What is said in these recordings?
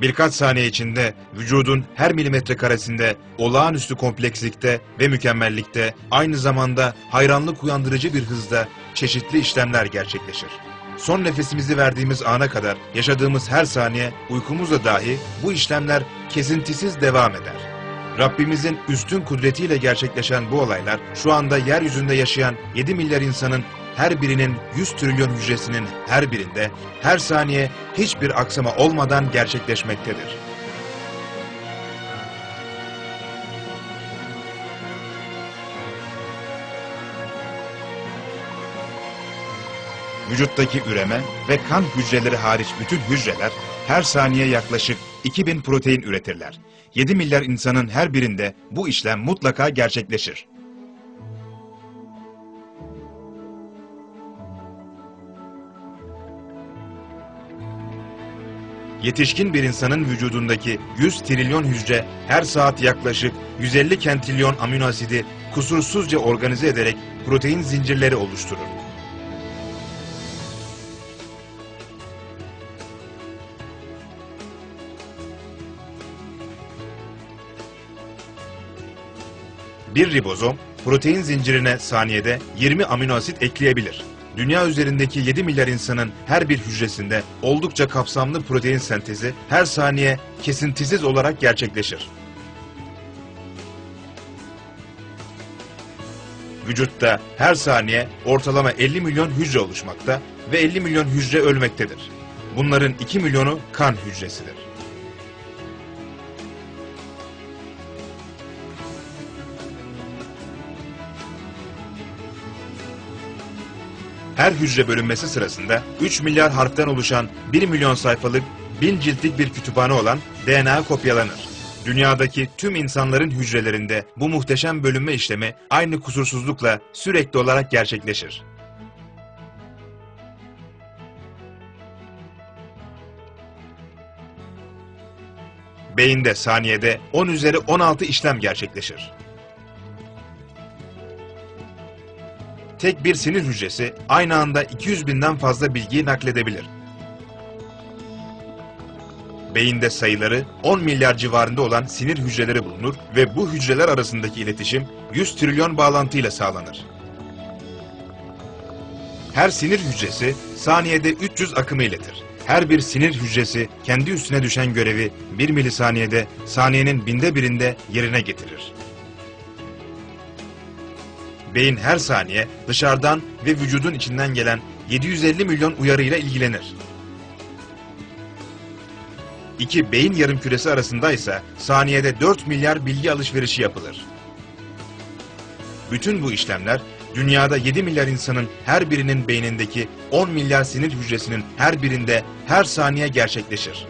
Birkaç saniye içinde vücudun her milimetre karesinde olağanüstü komplekslikte ve mükemmellikte aynı zamanda hayranlık uyandırıcı bir hızda çeşitli işlemler gerçekleşir. Son nefesimizi verdiğimiz ana kadar yaşadığımız her saniye uykumuzda dahi bu işlemler kesintisiz devam eder. Rabbimizin üstün kudretiyle gerçekleşen bu olaylar şu anda yeryüzünde yaşayan 7 milyar insanın her birinin 100 trilyon hücresinin her birinde her saniye hiçbir aksama olmadan gerçekleşmektedir. Vücuttaki üreme ve kan hücreleri hariç bütün hücreler her saniye yaklaşık 2000 protein üretirler. 7 milyar insanın her birinde bu işlem mutlaka gerçekleşir. Yetişkin bir insanın vücudundaki 100 trilyon hücre her saat yaklaşık 150 kentrilyon amino asidi kusursuzca organize ederek protein zincirleri oluşturur. Bir ribozom, protein zincirine saniyede 20 amino asit ekleyebilir. Dünya üzerindeki 7 milyar insanın her bir hücresinde oldukça kapsamlı protein sentezi her saniye kesintisiz olarak gerçekleşir. Vücutta her saniye ortalama 50 milyon hücre oluşmakta ve 50 milyon hücre ölmektedir. Bunların 2 milyonu kan hücresidir. Her hücre bölünmesi sırasında 3 milyar harften oluşan 1 milyon sayfalık 1000 ciltlik bir kütüphane olan DNA kopyalanır. Dünyadaki tüm insanların hücrelerinde bu muhteşem bölünme işlemi aynı kusursuzlukla sürekli olarak gerçekleşir. Beyinde saniyede 10 üzeri 16 işlem gerçekleşir. Tek bir sinir hücresi aynı anda 200 binden fazla bilgiyi nakledebilir. Beyinde sayıları 10 milyar civarında olan sinir hücreleri bulunur ve bu hücreler arasındaki iletişim 100 trilyon bağlantıyla sağlanır. Her sinir hücresi saniyede 300 akımı iletir. Her bir sinir hücresi kendi üstüne düşen görevi 1 milisaniyede saniyenin binde birinde yerine getirir. Beyin her saniye dışarıdan ve vücudun içinden gelen 750 milyon uyarıyla ilgilenir. İki beyin yarımküresi arasında ise saniyede 4 milyar bilgi alışverişi yapılır. Bütün bu işlemler dünyada 7 milyar insanın her birinin beynindeki 10 milyar sinir hücresinin her birinde her saniye gerçekleşir.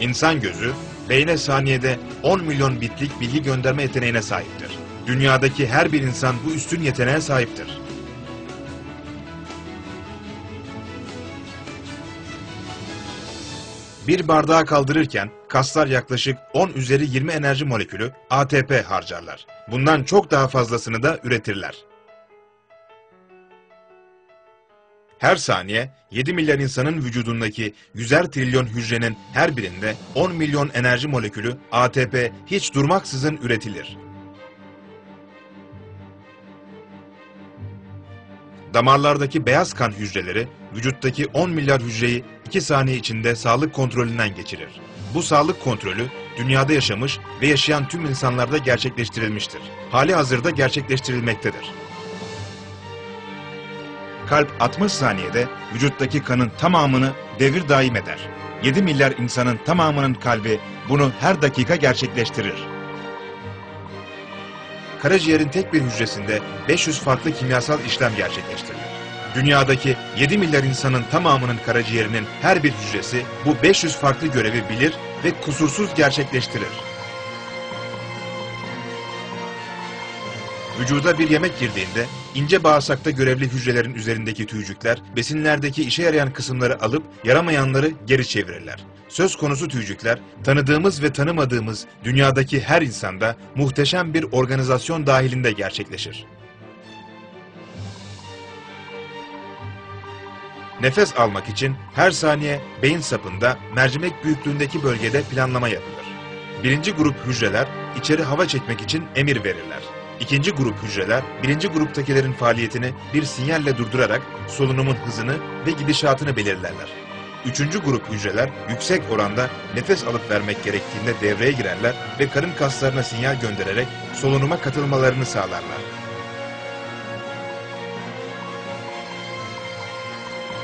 İnsan gözü beyne saniyede 10 milyon bitlik bilgi gönderme yeteneğine sahiptir. Dünyadaki her bir insan bu üstün yeteneğe sahiptir. Bir bardağı kaldırırken kaslar yaklaşık 10 üzeri 20 enerji molekülü ATP harcarlar. Bundan çok daha fazlasını da üretirler. Her saniye 7 milyar insanın vücudundaki 100'er trilyon hücrenin her birinde 10 milyon enerji molekülü ATP hiç durmaksızın üretilir. Damarlardaki beyaz kan hücreleri vücuttaki 10 milyar hücreyi 2 saniye içinde sağlık kontrolünden geçirir. Bu sağlık kontrolü dünyada yaşamış ve yaşayan tüm insanlarda gerçekleştirilmiştir. Hali hazırda gerçekleştirilmektedir. Kalp 60 saniyede vücuttaki kanın tamamını devir daim eder. 7 milyar insanın tamamının kalbi bunu her dakika gerçekleştirir. Karaciğerin tek bir hücresinde 500 farklı kimyasal işlem gerçekleştirilir. Dünyadaki 7 milyar insanın tamamının karaciğerinin her bir hücresi bu 500 farklı görevi bilir ve kusursuz gerçekleştirir. Vücuda bir yemek girdiğinde ince bağırsakta görevli hücrelerin üzerindeki tüycükler besinlerdeki işe yarayan kısımları alıp yaramayanları geri çevirirler. Söz konusu tüycükler tanıdığımız ve tanımadığımız dünyadaki her insanda muhteşem bir organizasyon dahilinde gerçekleşir. Nefes almak için her saniye beyin sapında mercimek büyüklüğündeki bölgede planlama yapılır. Birinci grup hücreler içeri hava çekmek için emir verirler. İkinci grup hücreler birinci gruptakilerin faaliyetini bir sinyalle durdurarak solunumun hızını ve gidişatını belirlerler. Üçüncü grup hücreler yüksek oranda nefes alıp vermek gerektiğinde devreye girerler ve karın kaslarına sinyal göndererek solunuma katılmalarını sağlarlar.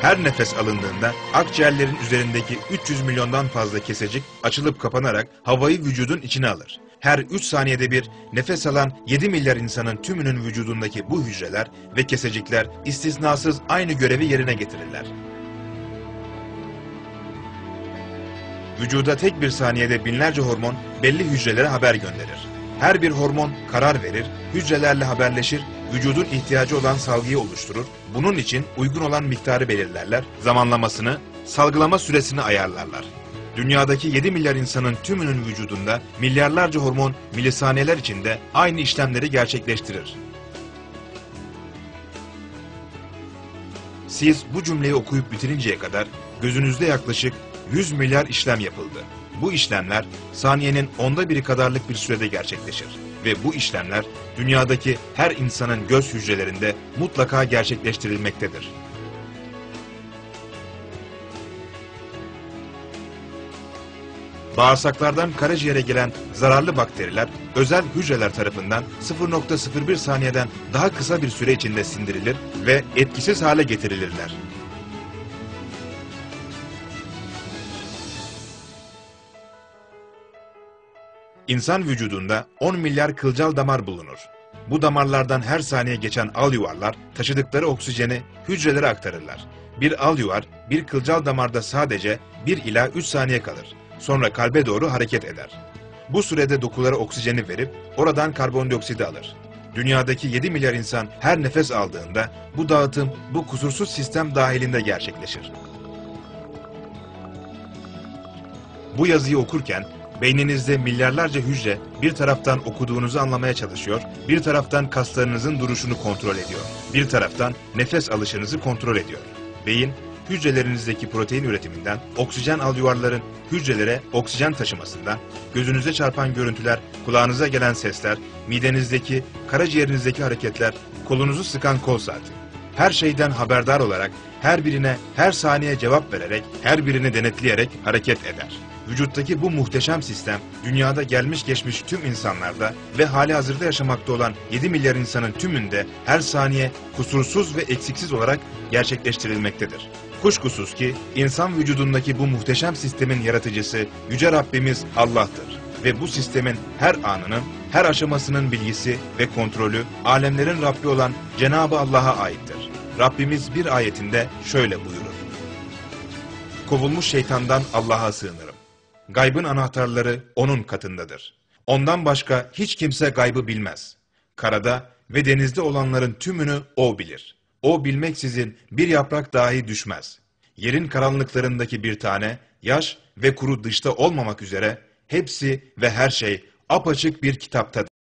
Her nefes alındığında akciğerlerin üzerindeki 300 milyondan fazla kesecik açılıp kapanarak havayı vücudun içine alır. Her 3 saniyede bir nefes alan 7 milyar insanın tümünün vücudundaki bu hücreler ve kesecikler istisnasız aynı görevi yerine getirirler. Vücuda tek bir saniyede binlerce hormon belli hücrelere haber gönderir. Her bir hormon karar verir, hücrelerle haberleşir, vücudun ihtiyacı olan salgıyı oluşturur. Bunun için uygun olan miktarı belirlerler, zamanlamasını, salgılama süresini ayarlarlar. Dünyadaki 7 milyar insanın tümünün vücudunda milyarlarca hormon milisaniyeler içinde aynı işlemleri gerçekleştirir. Siz bu cümleyi okuyup bitirinceye kadar gözünüzde yaklaşık 100 milyar işlem yapıldı. Bu işlemler saniyenin onda biri kadarlık bir sürede gerçekleşir. Ve bu işlemler dünyadaki her insanın göz hücrelerinde mutlaka gerçekleştirilmektedir. Bağırsaklardan karaciğere gelen zararlı bakteriler özel hücreler tarafından 0.01 saniyeden daha kısa bir süre içinde sindirilir ve etkisiz hale getirilirler. İnsan vücudunda 10 milyar kılcal damar bulunur. Bu damarlardan her saniye geçen al yuvarlar taşıdıkları oksijeni hücrelere aktarırlar. Bir al yuvar bir kılcal damarda sadece 1 ila 3 saniye kalır. Sonra kalbe doğru hareket eder. Bu sürede dokulara oksijeni verip oradan karbondioksidi alır. Dünyadaki 7 milyar insan her nefes aldığında bu dağıtım bu kusursuz sistem dahilinde gerçekleşir. Bu yazıyı okurken beyninizde milyarlarca hücre bir taraftan okuduğunuzu anlamaya çalışıyor, bir taraftan kaslarınızın duruşunu kontrol ediyor, bir taraftan nefes alışınızı kontrol ediyor. Beyin, hücrelerinizdeki protein üretiminden, oksijen alyuvarların hücrelere oksijen taşımasından, gözünüze çarpan görüntüler, kulağınıza gelen sesler, midenizdeki, karaciğerinizdeki hareketler, kolunuzu sıkan kol saati. Her şeyden haberdar olarak, her birine her saniye cevap vererek, her birini denetleyerek hareket eder. Vücuttaki bu muhteşem sistem, dünyada gelmiş geçmiş tüm insanlarda ve hali hazırda yaşamakta olan 7 milyar insanın tümünde her saniye kusursuz ve eksiksiz olarak gerçekleştirilmektedir. Kuşkusuz ki insan vücudundaki bu muhteşem sistemin yaratıcısı Yüce Rabbimiz Allah'tır. Ve bu sistemin her anının, her aşamasının bilgisi ve kontrolü alemlerin Rabbi olan Cenab-ı Allah'a aittir. Rabbimiz bir ayetinde şöyle buyurur. Kovulmuş şeytandan Allah'a sığınırım. Gaybın anahtarları onun katındadır. Ondan başka hiç kimse gaybı bilmez. Karada ve denizde olanların tümünü O bilir. O bilmeksizin bir yaprak dahi düşmez. Yerin karanlıklarındaki bir tane, yaş ve kuru dışta olmamak üzere hepsi ve her şey apaçık bir kitaptadır.